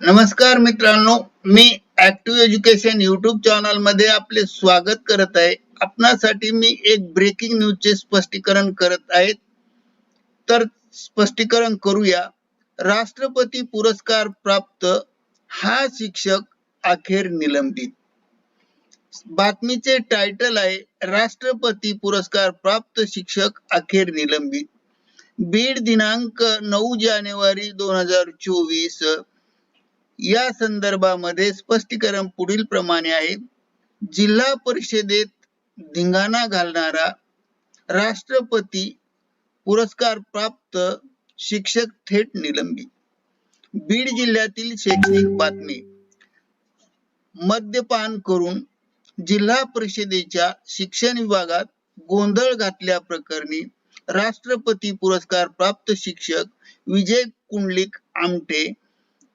नमस्कार मित्रांनो मी ऍक्टिव्ह एज्युकेशन युट्यूब चॅनलमध्ये आपले स्वागत करत आहे. आपणासाठी मी एक ब्रेकिंग न्यूजचे स्पष्टीकरण करत आहे. तर स्पष्टीकरण करूया. राष्ट्रपती पुरस्कार प्राप्त हा शिक्षक अखेर निलंबित. बातमीचे टायटल आहे राष्ट्रपती पुरस्कार प्राप्त शिक्षक अखेर निलंबित. बीड दिनांक नऊ जानेवारी दोन हजार चोवीस या संदर्भामध्ये स्पष्टीकरण पुढील प्रमाणे आहे. जिल्हा परिषदेत धिंगाणा घालणारा राष्ट्रपती पुरस्कार प्राप्त शिक्षक थेट निलंबित. बीड जिल्ह्यातील शैक्षणिक बातमी. मद्यपान करून जिल्हा परिषदेच्या शिक्षण विभागात गोंधळ घातल्या प्रकरणी राष्ट्रपती पुरस्कार प्राप्त शिक्षक विजय कुंडलिक आमटे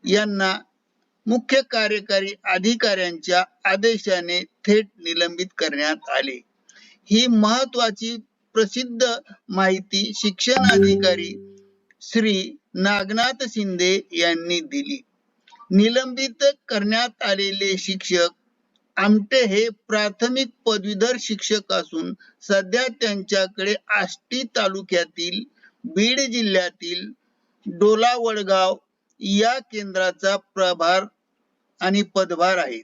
यांना मुख्य कार्यकारी अधिकाऱ्यांच्या आदेशाने थेट निलंबित करण्यात आले. ही महत्वाची प्रसिद्ध माहिती शिक्षण अधिकारी श्री नागनाथ शिंदे यांनी दिली. निलंबित करण्यात आलेले शिक्षक आमटे हे प्राथमिक पदवीधर शिक्षक असून सध्या त्यांच्याकडे आष्टी तालुक्यातील बीड जिल्ह्यातील डोला वडगाव या केंद्राचा प्रभार आणि पदभार आहे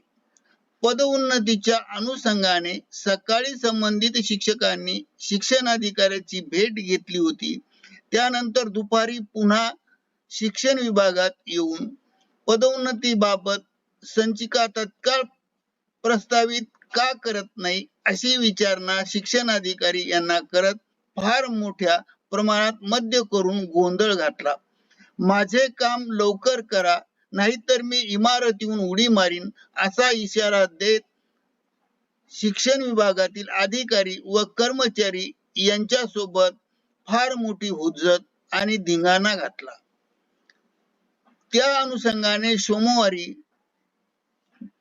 पदोन्नतीच्या अनुषंगाने सकाळी संबंधित शिक्षकांनी शिक्षण अधिकाऱ्याची भेट घेतली होती. त्यानंतर दुपारी पुन्हा शिक्षण विभागात येऊन पदोन्नती बाबत संचिका तत्काळ प्रस्तावित का करत नाही अशी विचारणा शिक्षण अधिकारी यांना करत फार मोठ्या प्रमाणात मध्य करून गोंधळ घातला. माझे काम लवकर करा नाहीतर मी इमारतीहून उडी मारीन असा इशारा देत शिक्षण विभागातील अधिकारी व कर्मचारी यांच्यासोबत फार मोठी हुज्जत आणि धिंगाणा घातला. त्या अनुषंगाने सोमवारी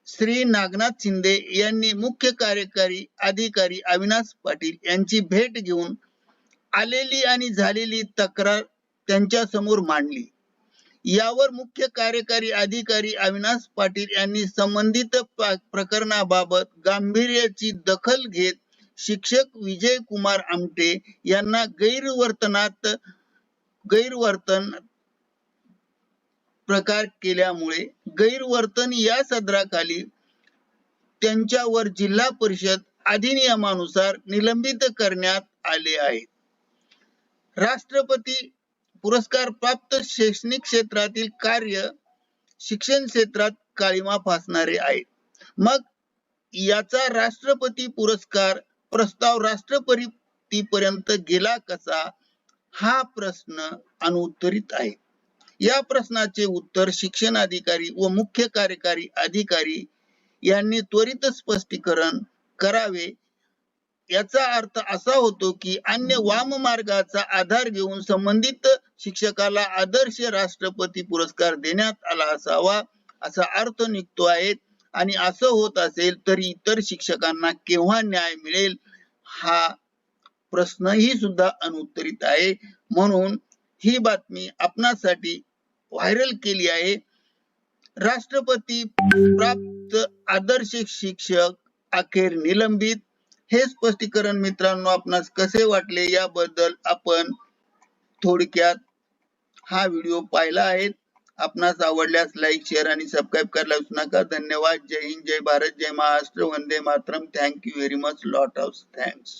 श्री नागनाथ शिंदे यांनी मुख्य कार्यकारी अधिकारी अविनाश पाटील यांची भेट घेऊन आलेली आणि झालेली तक्रार त्यांच्यासमोर मांडली. यावर मुख्य कार्यकारी अधिकारी अविनाश पाटील यांनी संबंधित प्रकरणाबाबत गांभीर्याची दखल घेत शिक्षक विजय कुमार आमटे यांना गैरवर्तनात गैरवर्तन प्रकार केल्यामुळे गैरवर्तन या सदराखाली त्यांच्यावर जिल्हा परिषद अधिनियमानुसार निलंबित करण्यात आले आहे. राष्ट्रपती पुरस्कार प्राप्त शैक्षणिक क्षेत्रातील कार्य शिक्षण क्षेत्रात काळीमा फासणारे आहे. मग याचा राष्ट्रपती पुरस्कार प्रस्ताव राष्ट्रपती पर्यंत गेला कसा? हा प्रश्न अनुत्तरित आहे. या प्रश्नाचे उत्तर शिक्षण अधिकारी व मुख्य कार्यकारी अधिकारी यांनी त्वरित स्पष्टीकरण करावे याचा अर्थ असा होतो की अन्य वाम मार्गाचा आधार घेऊन संबंधित शिक्षकाला आदर्श राष्ट्रपती पुरस्कार देण्यात आला असावा असा अर्थ निघतो आहे. आणि असं होत असेल तर इतर शिक्षकांना केव्हा न्याय मिळेल हा प्रश्नही सुद्धा अनुत्तरित आहे. म्हणून ही बातमी आपणासाठी व्हायरल केली आहे. राष्ट्रपती प्राप्त आदर्श शिक्षक अखेर निलंबित हे स्पष्टीकरण मित्रांनो आपणास कसे वाटले याबद्दल आपण थोडक्यात हा व्हिडिओ पाहिला आहे. आपणास आवडल्यास लाईक शेअर आणि सबस्क्राईब करायला विसरू नका. धन्यवाद. जय हिंद जय भारत जय Maharashtra. Vande Mataram. Thank you very much lot of thanks